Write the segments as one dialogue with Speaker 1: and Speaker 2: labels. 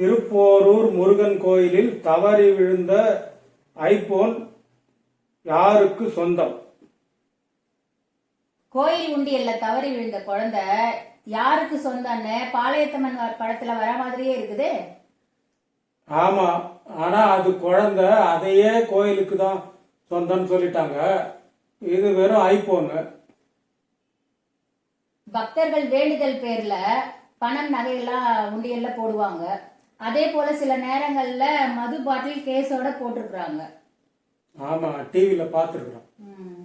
Speaker 1: திருப்போரூர் முருகன் கோயிலில் தவறி விழுந்த ஐபோன் யாருக்கு சொந்தம்?
Speaker 2: கோயில் உண்டியல்ல தவறி விழுந்த குழந்தை யாருக்கு சொந்தம்னு பாளையத்தம்மன் படத்துல வர மாதிரியே இருக்குது.
Speaker 1: ஆமா ஆனா அது குழந்தை அதையே கோயிலுக்கு தான் சொந்தம்னு சொல்லிட்டாங்க. இது வெறும் ஐபோனு.
Speaker 2: பக்தர்கள் வேண்டுதல் பேர்ல பணம் நகையெல்லாம் உண்டியல்ல போடுவாங்க. அதே போல சில நேரங்கள்ல மது பாட்டில் கேஸோட போட்டிருக்கிறாங்க.
Speaker 1: ஆமா டிவியில பார்த்துருக்குறோம்.
Speaker 2: ம்.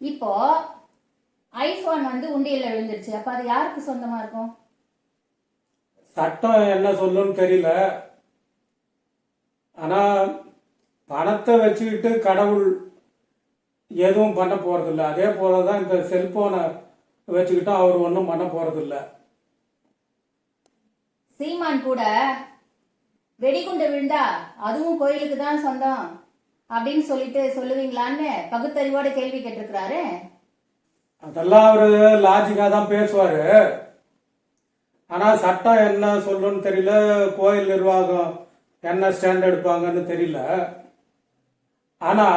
Speaker 2: இப்போ ஐபோன் வந்து உண்டியல்ல விழுந்துருச்சு. அப்ப அது யாருக்கு சொந்தமா இருக்கும்?
Speaker 1: சட்டம் என்ன சொல்லுன்னு தெரியல. ஆனா பணத்தை வச்சுக்கிட்டு கடவுள் எதுவும் பண்ண போறதில்ல. அதே போலதான் இந்த செல்போனை வச்சுக்கிட்டு அவர் ஒன்றும் பண்ண போறதில்ல.
Speaker 2: சீமான் கூட வெடிகுண்டு விழுந்தா அதுவும் கோயிலுக்கு தான் சொந்தம் அப்படின்னு சொல்லிட்டு சொல்லுவீங்களான்னு பகுத்தறிவோட கேள்வி கேட்டிருக்கிறாரு.
Speaker 1: அதெல்லாம் அவரு லாஜிக்கா தான் பேசுவாரு. ஆனா சட்டம் என்ன சொல்லுன்னு தெரியல கோயில் நிர்வாகம் என்ன ஸ்டாண்ட் எடுப்பாங்கன்னு தெரியல. ஆனா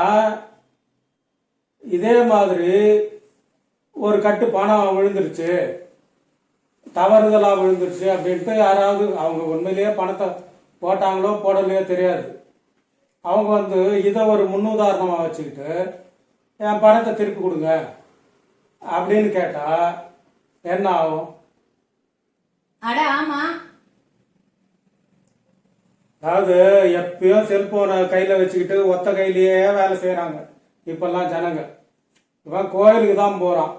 Speaker 1: இதே மாதிரி ஒரு கட்டு பணம் விழுந்துருச்சு. தவறுதலா விழுந்துருச்சு அப்படின்ட்டு யாராவது அவங்க உண்மையிலேயே பணத்தை போட்டாங்களோ போடலையோ தெரியாது. அவங்க வந்து இதை ஒரு முன்னுதாரணமா வச்சுக்கிட்டு என் பணத்தை திருப்பி கொடுங்க அப்படின்னு கேட்டா என்ன ஆகும்?
Speaker 2: அட ஆமா.
Speaker 1: அதாவது எப்பயும் செல்போனை கையில வச்சுக்கிட்டு ஒத்த கையிலேயே வேலை செய்யறாங்க இப்பெல்லாம் ஜனங்க. இவன் கோயிலுக்கு தான் போறான்.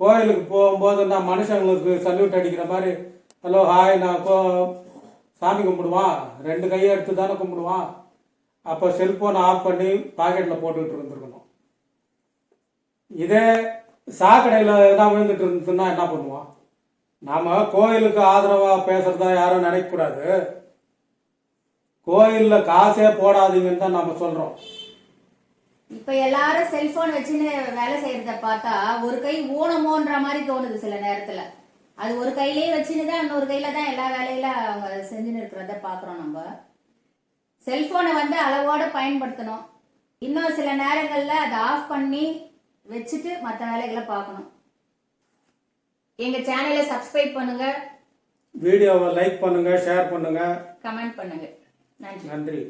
Speaker 1: கோயிலுக்கு போகும்போது நான் மனுஷங்களுக்கு சல்யூட் அடிக்கிற மாதிரி ஹலோ ஹாய் நான் கோ சாமி கும்பிடுவான். ரெண்டு கையை எடுத்து தானே கும்பிடுவான். அப்போ செல்ஃபோனை ஆஃப் பண்ணி பாக்கெட்டில் போட்டுக்கிட்டு இருந்துருக்கணும். இதே சாக்கடையில் எதாவது விழுந்துட்டு இருந்துச்சுன்னா என்ன பண்ணுவோம் நாம் கோயிலுக்கு ஆதரவாக பேசுகிறதா யாரும் நினைக்கக்கூடாது. கோயிலில் காசே போடாதீங்கன்னு தான் நம்ம சொல்கிறோம்
Speaker 2: இப்ப எல்லாரும் செல்போன் வச்சுன்னு வேலை செய்யறத பார்த்தா ஒரு கை ஊனமோன்ற மாதிரி தோணுது சில நேரத்துல. அது ஒரு கையிலேயே வச்சுன்னு தான் இன்னொரு கையில தான் எல்லா வேலையில அவங்க செஞ்சுன்னு இருக்கிறத பாக்குறோம் நம்ம. செல்போனை வந்து அளவோட பயன்படுத்தணும். இன்னும் சில நேரங்கள்ல அதை ஆஃப் பண்ணி வச்சுட்டு மற்ற வேலைகளை பார்க்கணும். எங்க சேனலை சப்ஸ்கிரைப் பண்ணுங்க.
Speaker 1: வீடியோவை லைக் பண்ணுங்கள் ஷேர் பண்ணுங்கள்
Speaker 2: கமெண்ட் பண்ணுங்க. நன்றி.
Speaker 1: நன்றி.